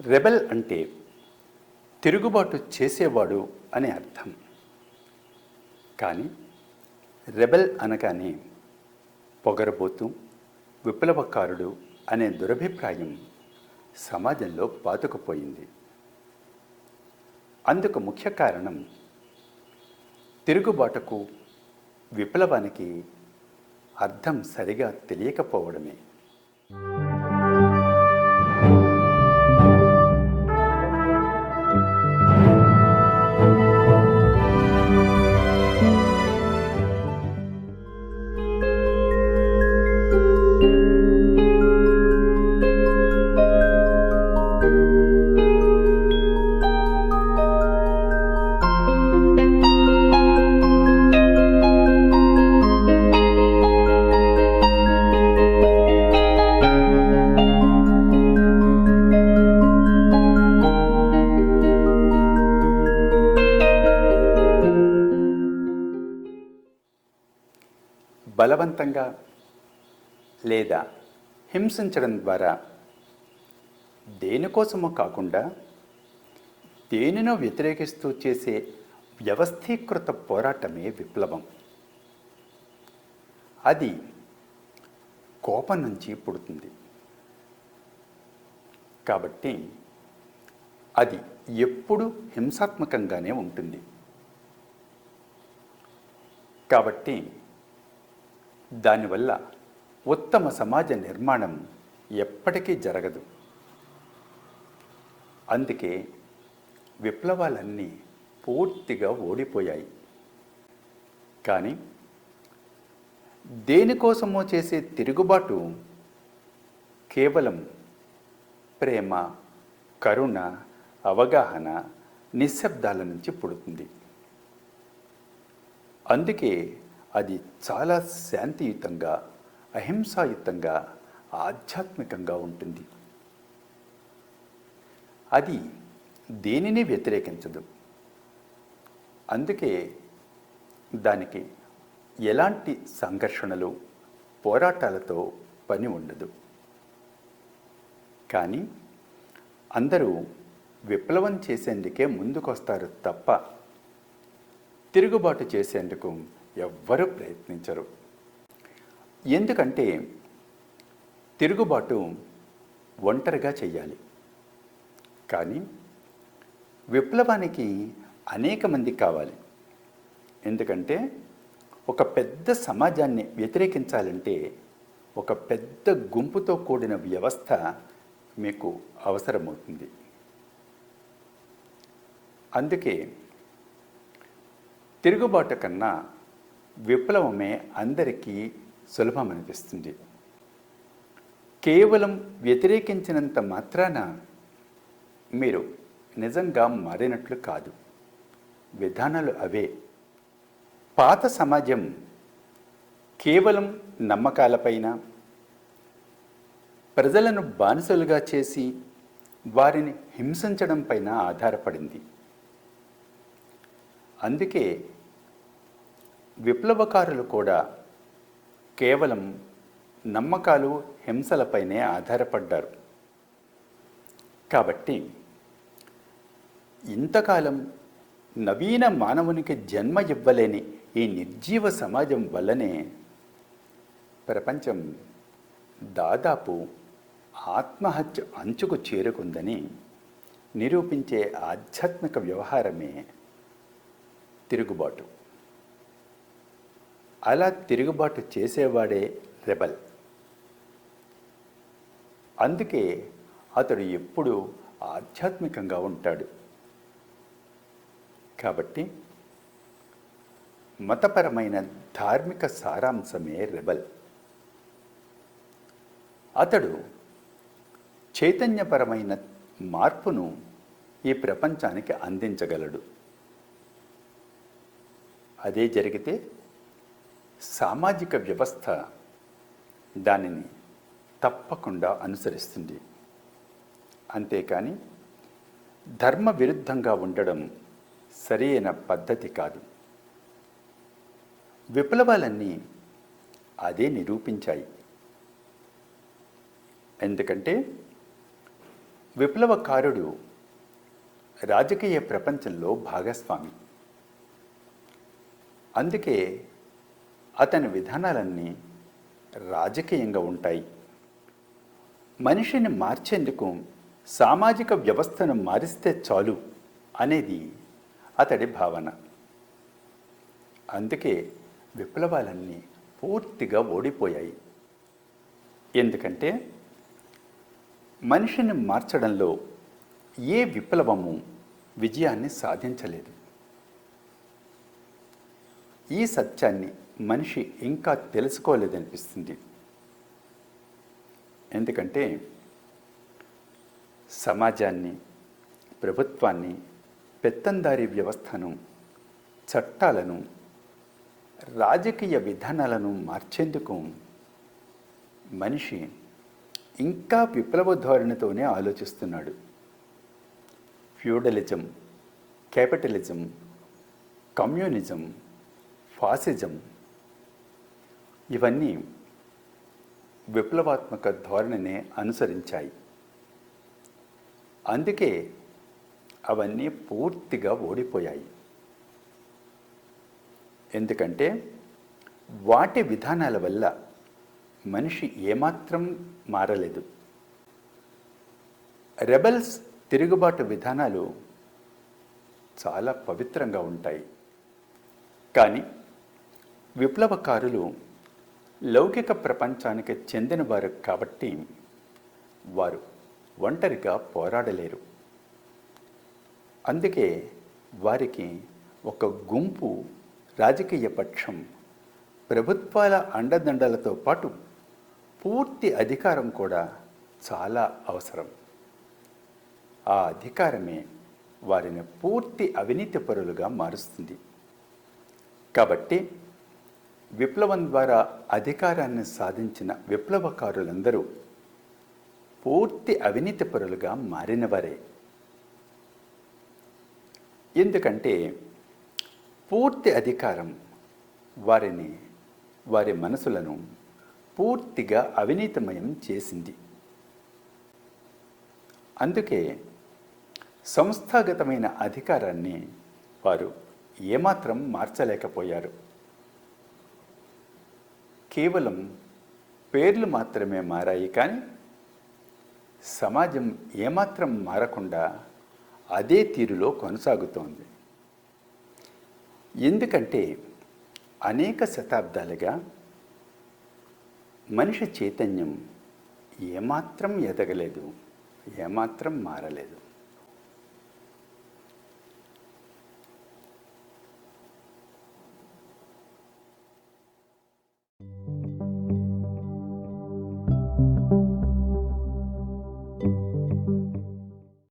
Rebel అంటే తిరుగుబాటు చేసేవాడు అనే అర్థం. కానీ రెబెల్ అనగానే పొగరబోతూ విప్లవకారుడు అనే దురభిప్రాయం సమాజంలో పాతుకుపోయింది. అందుకు ముఖ్య కారణం తిరుగుబాటుకు విప్లవానికి అర్థం సరిగా తెలియకపోవడమే. బలవంతంగా లేదా హింసించడం ద్వారా దేనికోసమో కాకుండా దేనినో వ్యతిరేకిస్తూ చేసే వ్యవస్థీకృత పోరాటమే విప్లవం. అది కోపం నుంచి పుడుతుంది. కాబట్టి అది ఎప్పుడూ హింసాత్మకంగానే ఉంటుంది. కాబట్టి దానివల్ల ఉత్తమ సమాజ నిర్మాణం ఎప్పటికీ జరగదు. అందుకే విప్లవాలన్నీ పూర్తిగా ఓడిపోయాయి. కానీ దేనికోసమో చేసే తిరుగుబాటు కేవలం ప్రేమ కరుణ అవగాహన నిశ్శబ్దాల నుంచి పుడుతుంది. అందుకే అది చాలా శాంతియుతంగా అహింసాయుతంగా ఆధ్యాత్మికంగా ఉంటుంది. అది దేనిని వ్యతిరేకించదు. అందుకే దానికి ఎలాంటి సంఘర్షణలు పోరాటాలతో పని ఉండదు. కానీ అందరూ విప్లవం చేసేందుకే ముందుకొస్తారు తప్ప తిరుగుబాటు చేసేందుకు ఎవ్వరూ ప్రయత్నించరు. ఎందుకంటే తిరుగుబాటు ఒంటరిగా చెయ్యాలి. కానీ విప్లవానికి అనేక మంది కావాలి. ఎందుకంటే ఒక పెద్ద సమాజాన్ని వ్యతిరేకించాలంటే ఒక పెద్ద గుంపుతో కూడిన వ్యవస్థ మీకు అవసరమవుతుంది. అందుకే తిరుగుబాటు కన్నా విప్లవమే అందరికీ సులభమనిపిస్తుంది కేవలం వ్యతిరేకించినంత మాత్రాన మీరు నిజంగా మారినట్లు కాదు. విధానాలు అవే. పాత సమాజం కేవలం నమ్మకాలపైన ప్రజలను బానిసలుగా చేసి వారిని హింసించడం పైన ఆధారపడింది. అందుకే విప్లవకారులు కూడా కేవలం నమ్మకాలు హింసలపైనే ఆధారపడ్డారు. కాబట్టి ఇంతకాలం నవీన మానవునికి జన్మ ఇవ్వలేని ఈ నిర్జీవ సమాజం వల్లనే ప్రపంచం దాదాపు ఆత్మహత్య అంచుకు చేరుకుందని నిరూపించే ఆధ్యాత్మిక వ్యవహారమే తిరుగుబాటు. అలా తిరుగుబాటు చేసేవాడే రెబల్. అందుకే అతడు ఎప్పుడూ ఆధ్యాత్మికంగా ఉంటాడు. కాబట్టి మతపరమైన ధార్మిక సారాంశమే రెబల్. అతడు చైతన్యపరమైన మార్పును ఈ ప్రపంచానికి అందించగలడు. అదే జరిగితే సామాజిక వ్యవస్థ దానిని తప్పకుండా అనుసరిస్తుంది. అంతేకాని ధర్మ విరుద్ధంగా ఉండడం సరైన పద్ధతి కాదు. విప్లవాలన్నీ అదే నిరూపించాయి. ఎందుకంటే విప్లవకారుడు రాజకీయ ప్రపంచంలో భాగస్వామి. అందుకే అతని విధానాలన్నీ రాజకీయంగా ఉంటాయి. మనిషిని మార్చేందుకు సామాజిక వ్యవస్థను మారిస్తే చాలు అనేది అతడి భావన. అందుకే విప్లవాలన్నీ పూర్తిగా ఓడిపోయాయి. ఎందుకంటే మనిషిని మార్చడంలో ఏ విప్లవము విజయాన్ని సాధించలేదు. ఈ సత్యాన్ని మనిషి ఇంకా తెలుసుకోలేదనిపిస్తుంది. ఎందుకంటే సమాజాన్ని ప్రభుత్వాన్ని పెత్తందారీ వ్యవస్థను చట్టాలను రాజకీయ విధానాలను మార్చేందుకు మనిషి ఇంకా విప్లవ ధోరణితోనే ఆలోచిస్తున్నాడు. ఫ్యూడలిజం క్యాపిటలిజం కమ్యూనిజం ఫాసిజం ఇవన్నీ విప్లవాత్మక ధోరణినే అనుసరించాయి. అందుకే అవన్నీ పూర్తిగా ఓడిపోయాయి. ఎందుకంటే వాటి విధానాల వల్ల మనిషి ఏమాత్రం మారలేదు. రెబల్స్ తిరుగుబాటు విధానాలు చాలా పవిత్రంగా ఉంటాయి. కానీ విప్లవకారులు లౌకిక ప్రపంచానికి చెందినవారు కాబట్టి వారు ఒంటరిగా పోరాడలేరు. అందుకే వారికి ఒక గుంపు రాజకీయ పక్షం ప్రభుత్వాల అండదండలతో పాటు పూర్తి అధికారం కూడా చాలా అవసరం. ఆ అధికారమే వారిని పూర్తి అవినీతి పరులుగా మారుస్తుంది. కాబట్టి విప్లవం ద్వారా అధికారాన్ని సాధించిన విప్లవకారులందరూ పూర్తి అవినీతి పరులుగా మారినవారే. ఎందుకంటే పూర్తి అధికారం వారిని వారి మనసులను పూర్తిగా అవినీతిమయం చేసింది. అందుకే సంస్థాగతమైన అధికారాన్ని వారు ఏమాత్రం మార్చలేకపోయారు. కేవలం పేర్లు మాత్రమే మారాయి కానీ సమాజం ఏమాత్రం మారకుండా అదే తీరులో కొనసాగుతోంది. ఎందుకంటే అనేక శతాబ్దాలుగా మనిషి చైతన్యం ఏమాత్రం ఎదగలేదు ఏమాత్రం మారలేదు.